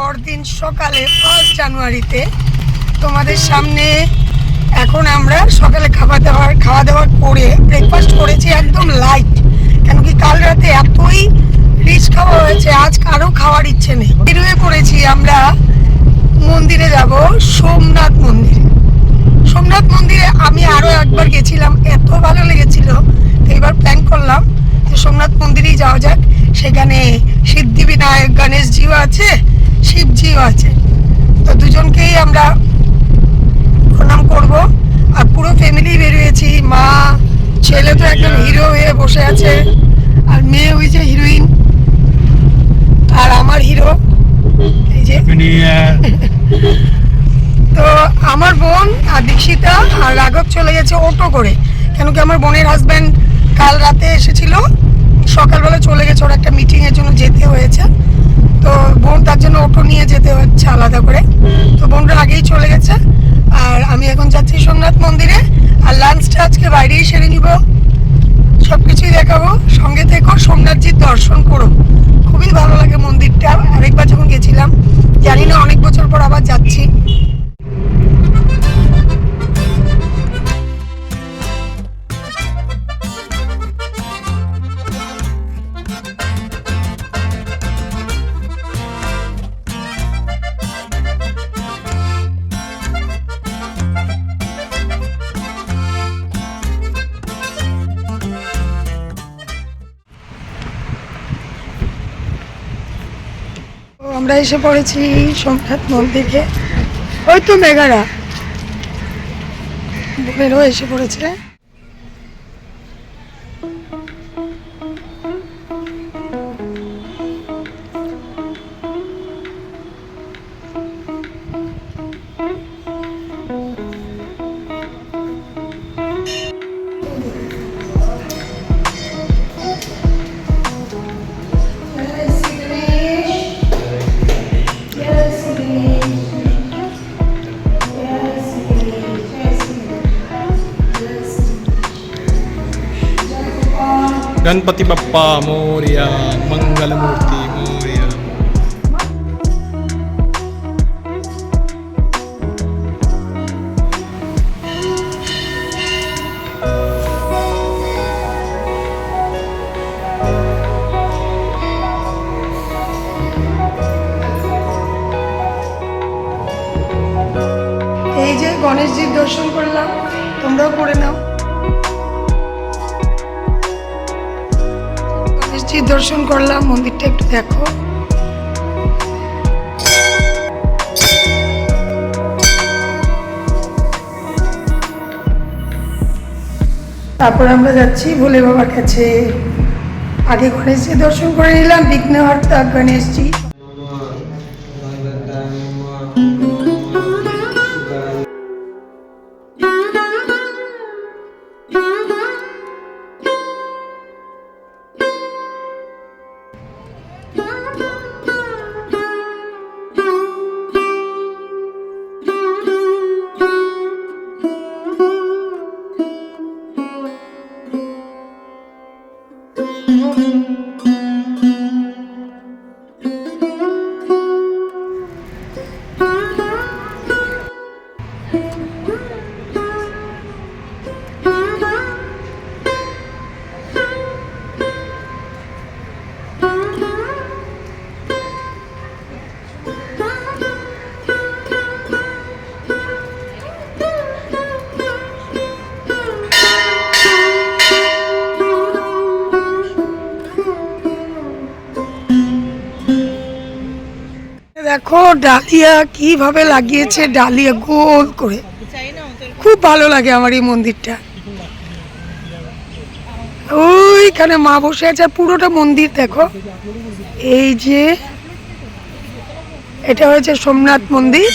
পরদিন সকালে ফার্স্ট জানুয়ারিতে তোমাদের সামনে এখন আমরা সকালে খাবার দাবার, খাওয়া দাওয়া করে ব্রেকফাস্ট করেছি একদম লাইট কেন কি কাল রাতে এতই রিচ খাওয়া হয়েছে, আজ কারও খাওয়ার ইচ্ছে নেই। বেরোয়ে পড়েছি আমরা মন্দিরে যাব, সোমনাথ মন্দিরে। সোমনাথ মন্দিরে আমি আরও একবার গেছিলাম, এত ভালো লেগেছিল। তো এবার প্ল্যান করলাম যে সোমনাথ মন্দিরেই যাওয়া যাক। সেখানে সিদ্ধি বিনায়ক গণেশজিও আছে শিবজিও আছে। তো দুজনকেই আমরা প্রণাম করব। আর পুরো ফ্যামিলি বেরিয়েছি। মা ছেলে তো একদম হিরো হয়ে বসে আছে। আর মেয়ে ওই যে হিরোইন আর আমার হিরো এই যে। তো আমার বোন আর দীক্ষিতা আর রাঘব চলে গেছে অটো করে। কেন কি আমার বোনের হাজব্যান্ড কাল রাতে এসেছিল। সকালবেলা চলে গেছে ওর একটা মিটিংয়ের জন্য যেতে হয়েছে তো বোন তার জন্য অটো নিয়ে যেতে হচ্ছে আলাদা করে। তো বোনরা আগেই চলে গেছে। আর আমি এখন যাচ্ছি সোমনাথ মন্দিরে। আর লাঞ্চটা আজকে বাইরেই সেরে নিব। সব কিছুই দেখাবো। সঙ্গে থেকেও সোমনাথজির দর্শন করো। খুবই ভালো লাগে মন্দিরটা। আরেকবার যখন গেছিলাম, জানি না অনেক বছর পর আবার যাচ্ছি। আমরা এসে পড়েছি সোমনাথ মন্দিরে। ওই তো মেঘারা। বোনেরও এসে পড়েছে। गणपती बाप्पा मोर्या मंगलमूर्ती मोर्या এই যে গণেশজির দর্শন করলাম তোমরাও করে নাও গণেশজির দর্শন করলাম, মন্দিরটা একটু দেখো। তারপর আমরা যাচ্ছি ভোলে বাবার কাছে। আগে গণেশজি দর্শন করে নিলাম, বিঘ্নহর্তা, গণেশজি। দেখো ডালিয়া কীভাবে লাগিয়েছে ডালিয়া গোল করে। খুব ভালো লাগে আমার এই মন্দিরটা। ওইখানে মা বসে আছে, পুরোটা মন্দির দেখো। এই যে, এটা হয়েছে সোমনাথ মন্দির,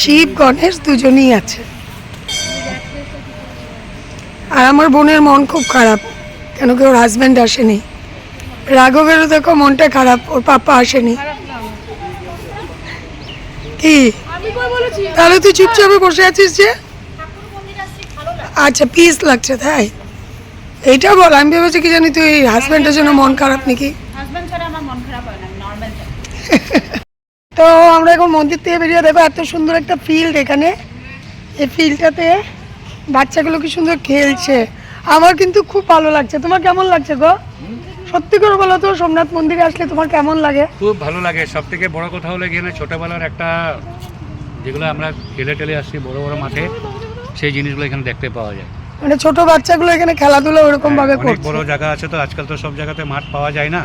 শিব, গণেশ দুজনেই আছে। আর আমার বোনের মন খুব খারাপ, কেন কি ওর হাজব্যান্ড আসেনি। রাঘবেরও দেখো মনটা খারাপ, ওর পাপা আসেনি। কি? তাহলে তুই চুপচাপে বসে আছিস যে? আচ্ছা পিস লাগছে তাই? এইটা বল আমি ভেবেছি কি জানি তুই হাজব্যান্ডের জন্য মন খারাপ নাকি? হাজব্যান্ড ছাড়া আমার মন খারাপ হয় না নর্মাল তো আমরা আমরা এখন মন্দির থেকে বেরিয়ে দেখো এত সুন্দর একটা ফিল্ড এখানে। এই ফিল্ডটাতে বাচ্চাগুলো কি সুন্দর খেলছে। আমার কিন্তু খুব ভালো লাগছে। তোমার কেমন লাগছে গো? সত্যি করে বলো তো সোমনাথ মন্দিরে আসলে তোমার কেমন লাগে? খুব ভালো লাগে। সব থেকে বড় কথা হলো এখানে ছোটোবেলার একটা যেগুলো আমরা খেলে টেলে আসছি বড় বড় মাঠে সেই জিনিসগুলো এখানে দেখতে পাওয়া যায়। মানে ছোট বাচ্চাগুলো এখানে খেলাধুলা ওরকম ভাবে হ্যাঁ, করছে। বড় জায়গা আছে তো আজকাল তো সব জায়গাতে মাঠ পাওয়া যায় না।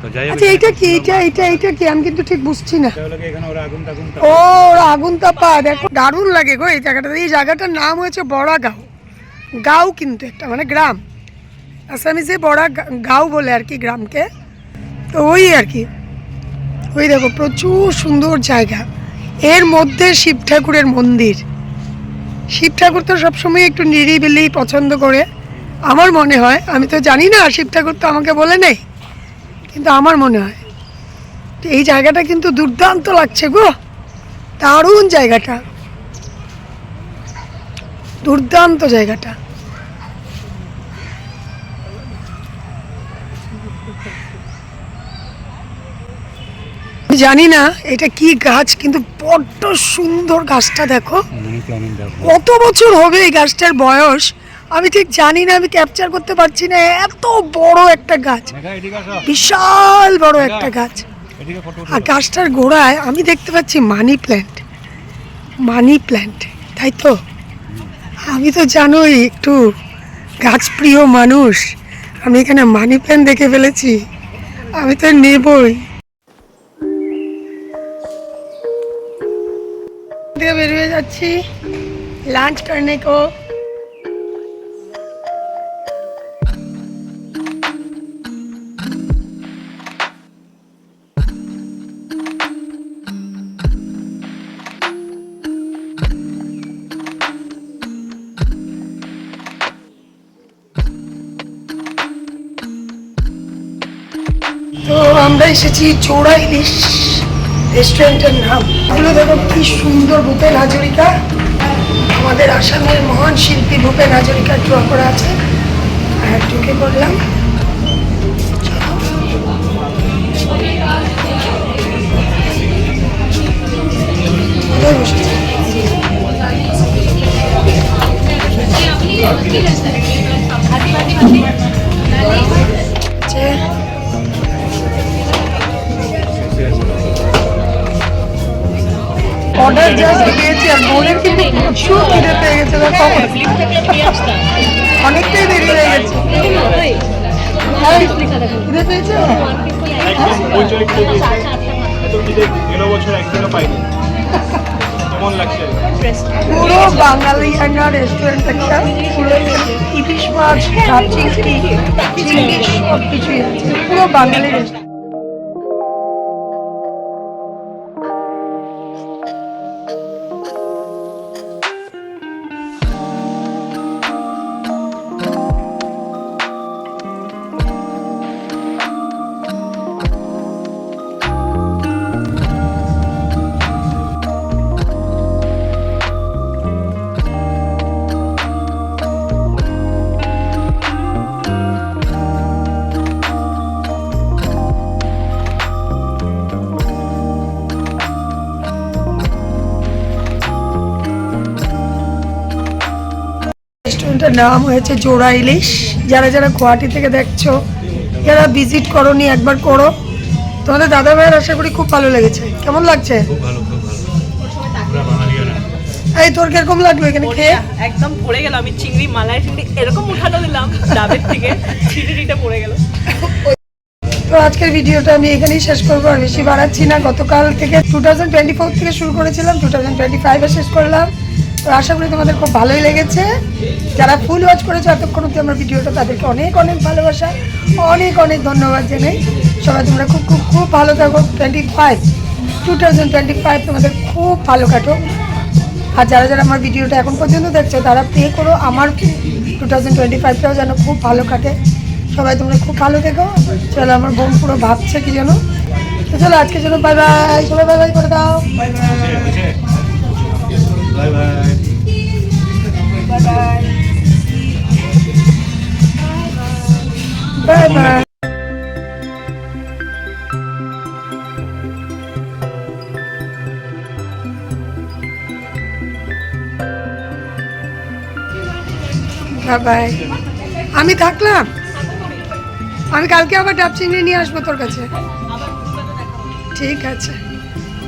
তো যাই আচ্ছা এইটা কি এইটা এইটা এইটা কি? আমি কিন্তু ঠিক বুঝছি না। এটা এখানে ওরা আগুন টাগুন ও ওরা আগুন তাপা দেখো দারুণ লাগে গো এই জায়গাটা এই জায়গাটার নাম হয়েছে বড়া গাঁও গাঁও কিন্তু একটা মানে গ্রাম। আসামিসে বড়া গাঁও বলে আর কি গ্রামকে। তো ওই আর কি। ওই দেখো, প্রচুর সুন্দর জায়গা। এর মধ্যে শিব ঠাকুরের মন্দির। শিব ঠাকুর তো সবসময় একটু নিরিবিলি পছন্দ করে। আমার মনে হয়, আমি তো জানি না, শিব ঠাকুর তো আমাকে বলে নেই। কিন্তু আমার মনে হয়। তো এই জায়গাটা কিন্তু দুর্দান্ত লাগছে গো। দারুণ জায়গাটা। দুর্দান্ত জায়গাটা। জানি না এটা কি গাছ কিন্তু বড্ড সুন্দর গাছটা দেখো। কত বছর হবে এই গাছটার বয়স? আমি ঠিক জানি না আমি ক্যাপচার করতে পারছি না এত বড় একটা গাছ। বিশাল বড় একটা গাছ। আর গাছটার গোড়ায় আমি দেখতে পাচ্ছি মানি প্ল্যান্ট। মানি প্ল্যান্ট তাই তো? আমি তো জানোই একটু গাছপ্রিয় মানুষ। আমি এখানে মানি প্ল্যান্ট দেখে ফেলেছি। আমি তো নেবই। দিয়ে বেরিয়ে যাচ্ছি। লাঞ্চ করনে কো। তো আমরা এসেছি চোড়া ইলিশ রেস্টুরেন্টের নাম। এগুলো দেখো কি সুন্দর ভূপেন হাজরিকা। আমাদের আসামের মহান শিল্পী ভূপেন হাজরিকা ড্র করা আছে। আর ঢুকে পড়লাম কোথায় বসেছি? অর্ডার জাস্ট দিয়েছি আর বোনের কিন্তু প্রচুর খিদে পেয়ে গেছে অনেকটাই দেরি হয়ে গেছে। হ্যাঁ, খিদে পেয়েছে? গেলো বছর একদিনও পাইনি। কেমন লাগছে? পুরো বাঙালি একটা রেস্টুরেন্ট একটা পুরো ইলিশ মাছ চিংড়ি সব কিছুই পুরো বাঙালি রেস্টুরেন্ট রেস্টুরেন্টের নাম হয়েছে জোড়া ইলিশ। যারা যারা গুয়াহাটি থেকে দেখছ যারা ভিজিট করনি একবার করো। তোমাদের দাদা ভাইয়ের আশা করি খুব ভালো লেগেছে। কেমন লাগছে? খুব ভালো খুব ভালো। পুরো বাঙালিয়ানা এই তোর কীরকম লাগল এখানে খেয়ে? একদম পড়ে গেল। আমি চিংড়ি মালাই চিংড়ি এরকম উঠানো দিলাম ডাবের থেকে ছিটিটা পড়ে গেল। তো আজকের ভিডিওটা আমি এখানেই শেষ করব। আর বেশি বাড়াচ্ছি না। গতকাল থেকে টু থাউজেন্ড টোয়েন্টি ফোর থেকে শুরু করেছিলাম। টু থাউজেন্ড টোয়েন্টি ফাইভে শেষ করলাম। তো আশা করি তোমাদের খুব ভালোই লেগেছে। যারা ফুল ওয়াচ করেছ এতক্ষণ অব্দি আমার ভিডিওটা তাদেরকে অনেক অনেক ভালোবাসা, অনেক অনেক ধন্যবাদ জানাই। সবাই তোমরা খুব খুব খুব ভালো থাকো। Twenty five two thousand twenty five তোমাদের খুব ভালো কাটো। আর যারা যারা আমার ভিডিওটা এখন পর্যন্ত দেখছ, তারা প্রে করো। আমার টু থাউজেন্ড টোয়েন্টি ফাইভটাও যেন খুব ভালো কাটে। সবাই তোমরা খুব ভালো থেকো। চলো, আমার বোন পুরো ভাবছে কি যেন। তো চলো আজকে জন্য বাই বাই সবাই বাই বাই করে দাও। বাই বাই বাই বাই আমি থাকলাম? আমি কালকে আবার ডাব চিংড়ি নিয়ে আসব তোর কাছে। ঠিক আছে।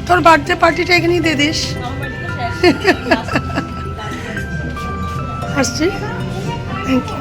তোর বার্থডে পার্টিটা এখানেই দিয়ে দিস। আসছি। Thank you